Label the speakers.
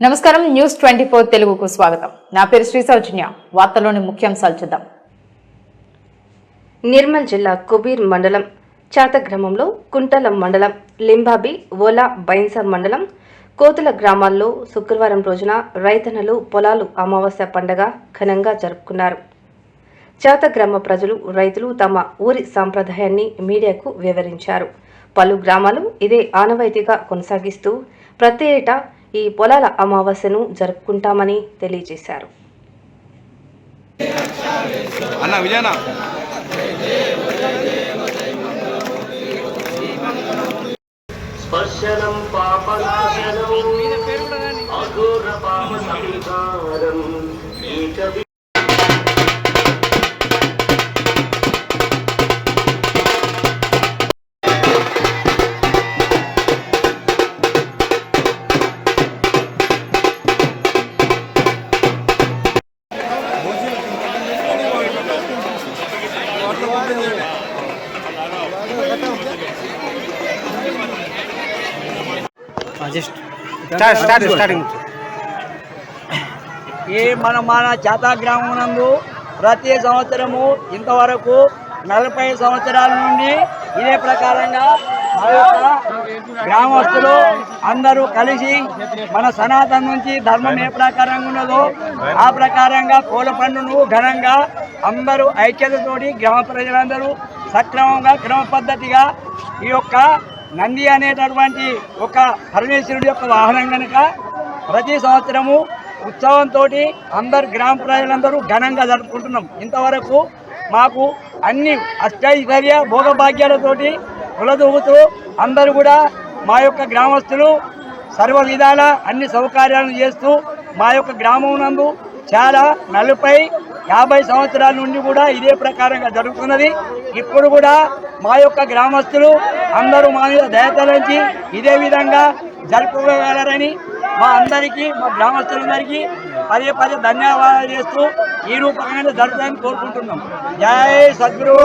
Speaker 1: నమస్కారం news twenty four తెలుగుకు స్వాగతం. నా పేరు శ్రీ సౌజన్య. వార్తలోని ముఖ్యాంశాలు చూద్దాం.
Speaker 2: నిర్మల్ జిల్లా కుబీర్ మండలం చాతగ్రామంలో కుంటల మండలం లింబాబి ఓలా బైన్సా మండలం కోతుల గ్రామాల్లో శుక్రవారం రోజున రైతన్నలు పొలాలు అమావాస్య పండగ ఘనంగా జరుపుకున్నారు. చాతగ్రామ ప్రజలు రైతులు తమ ఊరి సాంప్రదాయాన్ని మీడియాకు వివరించారు. పలు గ్రామాలు ఇదే ఆనవాయితీగా కొనసాగిస్తూ ప్రతి ఏటా ఈ పొలాల అమావాస్యను జరుపుకుంటామని తెలియజేశారు.
Speaker 3: అన్న విజయనా?
Speaker 4: స్పర్శనం పాపనాశనం అఘోర పాప సంహారం
Speaker 5: ఈ మన మన చేతా గ్రామం నందు ప్రతి సంవత్సరము ఇంతవరకు నలభై సంవత్సరాల నుండి ఇదే ప్రకారంగా మా యొక్క గ్రామస్తులు అందరూ కలిసి మన సనాతన నుంచి ధర్మం ఏ ప్రకారంగా ఉన్నదో ఆ ప్రకారంగా పూల పండును ఘనంగా అందరూ ఐక్యతతోటి గ్రామ ప్రజలందరూ సక్రమంగా క్రమ పద్ధతిగా ఈ యొక్క నంది అనేటటువంటి ఒక పరమేశ్వరుడి యొక్క వాహనం కనుక ప్రతి సంవత్సరము ఉత్సవంతో అందరు గ్రామ ప్రజలందరూ ఘనంగా జరుపుకుంటున్నాం. ఇంతవరకు మాకు అన్ని అష్టైశ్వర్య భోగభాగ్యాలతోటి కులదూగుతూ అందరూ కూడా మా యొక్క గ్రామస్తులు సర్వ విధాల అన్ని సౌకర్యాలను చేస్తూ మా యొక్క గ్రామం నందు చాలా నలభై యాభై సంవత్సరాల నుండి కూడా ఇదే ప్రకారంగా జరుగుతున్నది. ఇప్పుడు కూడా మా యొక్క గ్రామస్తులు అందరూ మా మీద దయతలంచి ఇదే విధంగా జరుపుకోగలరని మా అందరికీ మా గ్రామస్తులందరికీ పదే పదే ధన్యవాదాలు చేస్తూ ఈ రూపంగా జరుపుతామని కోరుకుంటున్నాం. జై సద్గురు